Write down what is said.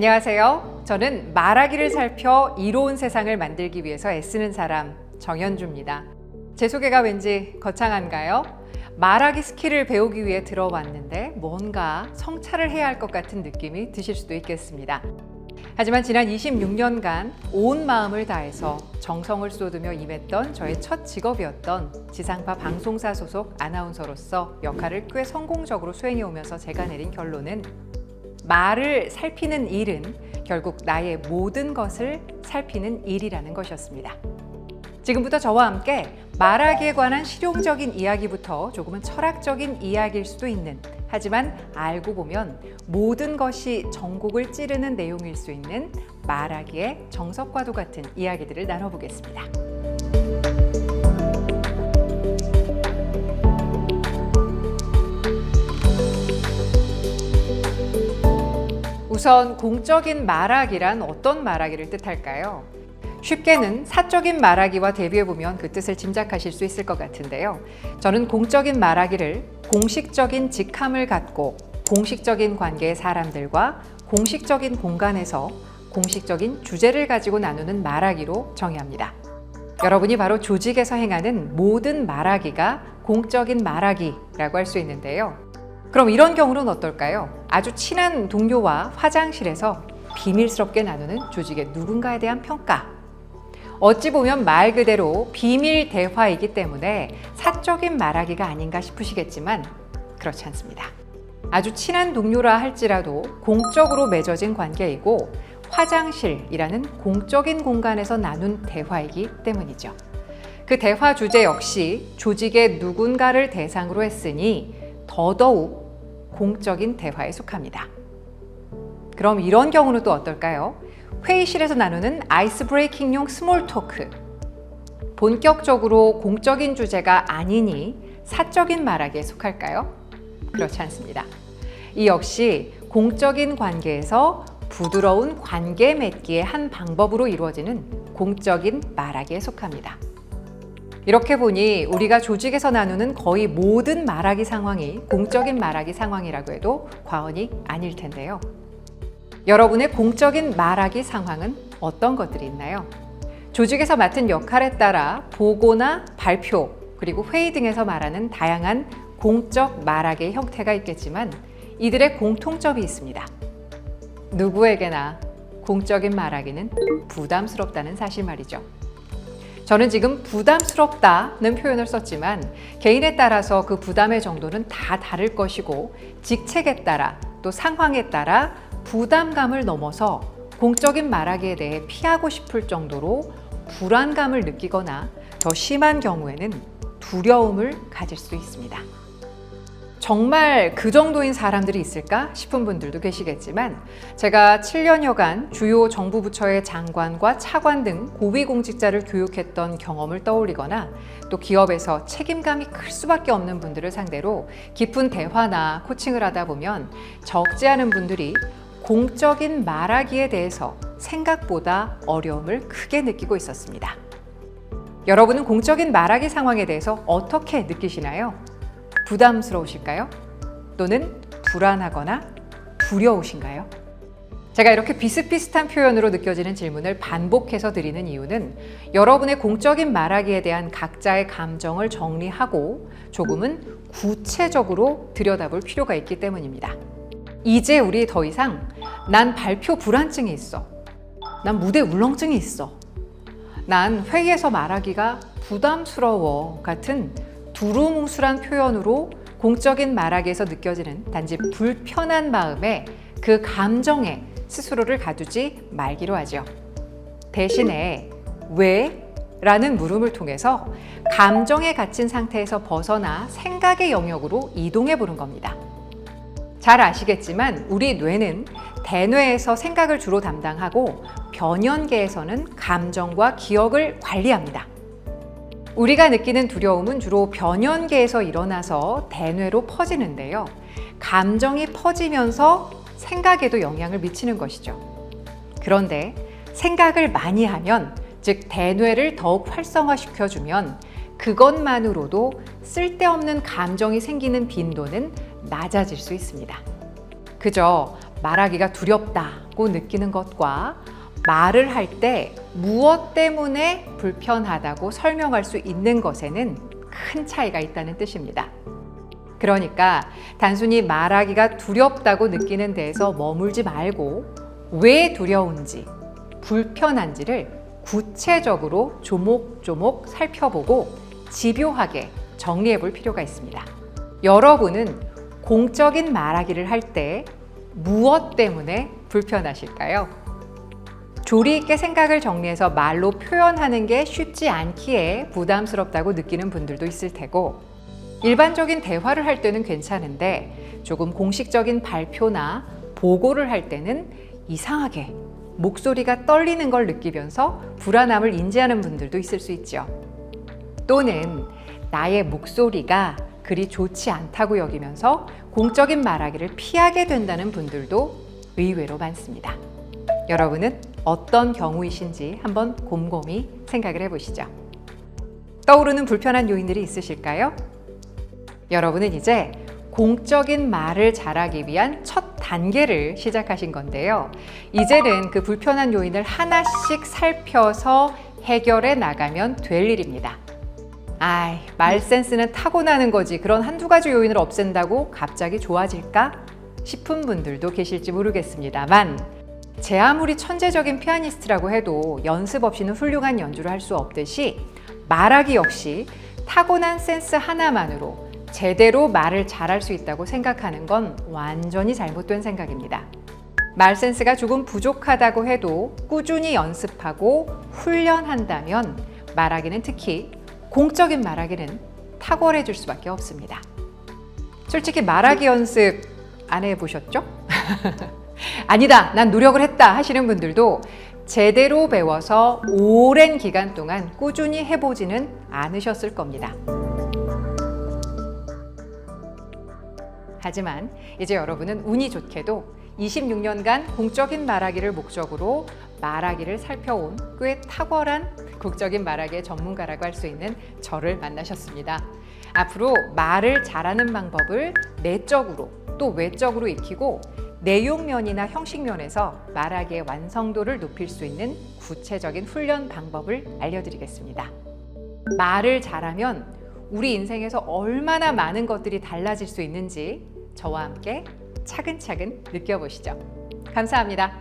안녕하세요. 저는 말하기를 살펴 이로운 세상을 만들기 위해서 애쓰는 사람 정현주입니다. 제 소개가 왠지 거창한가요? 말하기 스킬을 배우기 위해 들어왔는데 뭔가 성찰을 해야 할 것 같은 느낌이 드실 수도 있겠습니다. 하지만 지난 26년간 온 마음을 다해서 정성을 쏟으며 임했던 저의 첫 직업이었던 지상파 방송사 소속 아나운서로서 역할을 꽤 성공적으로 수행해 오면서 제가 내린 결론은 말을 살피는 일은 결국 나의 모든 것을 살피는 일이라는 것이었습니다. 지금부터 저와 함께 말하기에 관한 실용적인 이야기부터 조금은 철학적인 이야기일 수도 있는 하지만 알고 보면 모든 것이 전곡을 찌르는 내용일 수 있는 말하기의 정석과도 같은 이야기들을 나눠보겠습니다. 우선 공적인 말하기란 어떤 말하기를 뜻할까요? 쉽게는 사적인 말하기와 대비해 보면 그 뜻을 짐작하실 수 있을 것 같은데요. 저는 공적인 말하기를 공식적인 직함을 갖고 공식적인 관계의 사람들과 공식적인 공간에서 공식적인 주제를 가지고 나누는 말하기로 정의합니다. 여러분이 바로 조직에서 행하는 모든 말하기가 공적인 말하기라고 할 수 있는데요. 그럼 이런 경우는 어떨까요? 아주 친한 동료와 화장실에서 비밀스럽게 나누는 조직의 누군가에 대한 평가. 어찌 보면 말 그대로 비밀 대화이기 때문에 사적인 말하기가 아닌가 싶으시겠지만 그렇지 않습니다. 아주 친한 동료라 할지라도 공적으로 맺어진 관계이고 화장실이라는 공적인 공간에서 나눈 대화이기 때문이죠. 그 대화 주제 역시 조직의 누군가를 대상으로 했으니 더더욱 공적인 대화에 속합니다. 그럼 이런 경우는 또 어떨까요? 회의실에서 나누는 아이스 브레이킹용 스몰 토크. 본격적으로 공적인 주제가 아니니 사적인 말하기에 속할까요? 그렇지 않습니다. 이 역시 공적인 관계에서 부드러운 관계 맺기의 한 방법으로 이루어지는 공적인 말하기에 속합니다. 이렇게 보니 우리가 조직에서 나누는 거의 모든 말하기 상황이 공적인 말하기 상황이라고 해도 과언이 아닐 텐데요. 여러분의 공적인 말하기 상황은 어떤 것들이 있나요? 조직에서 맡은 역할에 따라 보고나 발표, 그리고 회의 등에서 말하는 다양한 공적 말하기의 형태가 있겠지만 이들의 공통점이 있습니다. 누구에게나 공적인 말하기는 부담스럽다는 사실 말이죠. 저는 지금 부담스럽다는 표현을 썼지만 개인에 따라서 그 부담의 정도는 다 다를 것이고 직책에 따라 또 상황에 따라 부담감을 넘어서 공적인 말하기에 대해 피하고 싶을 정도로 불안감을 느끼거나 더 심한 경우에는 두려움을 가질 수 있습니다. 정말 그 정도인 사람들이 있을까 싶은 분들도 계시겠지만 제가 7년여간 주요 정부 부처의 장관과 차관 등 고위공직자를 교육했던 경험을 떠올리거나 또 기업에서 책임감이 클 수밖에 없는 분들을 상대로 깊은 대화나 코칭을 하다 보면 적지 않은 분들이 공적인 말하기에 대해서 생각보다 어려움을 크게 느끼고 있었습니다. 여러분은 공적인 말하기 상황에 대해서 어떻게 느끼시나요? 부담스러우실까요? 또는 불안하거나 두려우신가요? 제가 이렇게 비슷비슷한 표현으로 느껴지는 질문을 반복해서 드리는 이유는 여러분의 공적인 말하기에 대한 각자의 감정을 정리하고 조금은 구체적으로 들여다볼 필요가 있기 때문입니다. 이제 우리 더 이상 난 발표 불안증이 있어. 난 무대 울렁증이 있어. 난 회의에서 말하기가 부담스러워 같은 두루뭉술한 표현으로 공적인 말하기에서 느껴지는 단지 불편한 마음에 그 감정에 스스로를 가두지 말기로 하죠. 대신에 왜? 라는 물음을 통해서 감정에 갇힌 상태에서 벗어나 생각의 영역으로 이동해 보는 겁니다. 잘 아시겠지만 우리 뇌는 대뇌에서 생각을 주로 담당하고 변연계에서는 감정과 기억을 관리합니다. 우리가 느끼는 두려움은 주로 변연계에서 일어나서 대뇌로 퍼지는데요. 감정이 퍼지면서 생각에도 영향을 미치는 것이죠. 그런데 생각을 많이 하면, 즉, 대뇌를 더욱 활성화시켜주면 그것만으로도 쓸데없는 감정이 생기는 빈도는 낮아질 수 있습니다. 그저 말하기가 두렵다고 느끼는 것과 말을 할 때 무엇 때문에 불편하다고 설명할 수 있는 것에는 큰 차이가 있다는 뜻입니다. 그러니까 단순히 말하기가 두렵다고 느끼는 데에서 머물지 말고 왜 두려운지, 불편한지를 구체적으로 조목조목 살펴보고 집요하게 정리해 볼 필요가 있습니다. 여러분은 공적인 말하기를 할 때 무엇 때문에 불편하실까요? 조리 있게 생각을 정리해서 말로 표현하는 게 쉽지 않기에 부담스럽다고 느끼는 분들도 있을 테고 일반적인 대화를 할 때는 괜찮은데 조금 공식적인 발표나 보고를 할 때는 이상하게 목소리가 떨리는 걸 느끼면서 불안함을 인지하는 분들도 있을 수 있죠. 또는 나의 목소리가 그리 좋지 않다고 여기면서 공적인 말하기를 피하게 된다는 분들도 의외로 많습니다. 여러분은 어떤 경우이신지 한번 곰곰이 생각을 해보시죠. 떠오르는 불편한 요인들이 있으실까요? 여러분은 이제 공적인 말을 잘하기 위한 첫 단계를 시작하신 건데요. 이제는 그 불편한 요인을 하나씩 살펴서 해결해 나가면 될 일입니다. 아이, 말 센스는 타고나는 거지. 그런 한두 가지 요인을 없앤다고 갑자기 좋아질까? 싶은 분들도 계실지 모르겠습니다만, 제 아무리 천재적인 피아니스트라고 해도 연습 없이는 훌륭한 연주를 할 수 없듯이 말하기 역시 타고난 센스 하나만으로 제대로 말을 잘할 수 있다고 생각하는 건 완전히 잘못된 생각입니다. 말 센스가 조금 부족하다고 해도 꾸준히 연습하고 훈련한다면 말하기는 특히 공적인 말하기는 탁월해질 수밖에 없습니다. 솔직히 말하기 연습 안 해보셨죠? 아니다, 난 노력을 했다 하시는 분들도 제대로 배워서 오랜 기간 동안 꾸준히 해보지는 않으셨을 겁니다. 하지만 이제 여러분은 운이 좋게도 26년간 공적인 말하기를 목적으로 말하기를 살펴온 꽤 탁월한 국적인 말하기의 전문가라고 할 수 있는 저를 만나셨습니다. 앞으로 말을 잘하는 방법을 내적으로 또 외적으로 익히고 내용면이나 형식면에서 말하기의 완성도를 높일 수 있는 구체적인 훈련 방법을 알려드리겠습니다. 말을 잘하면 우리 인생에서 얼마나 많은 것들이 달라질 수 있는지 저와 함께 차근차근 느껴보시죠. 감사합니다.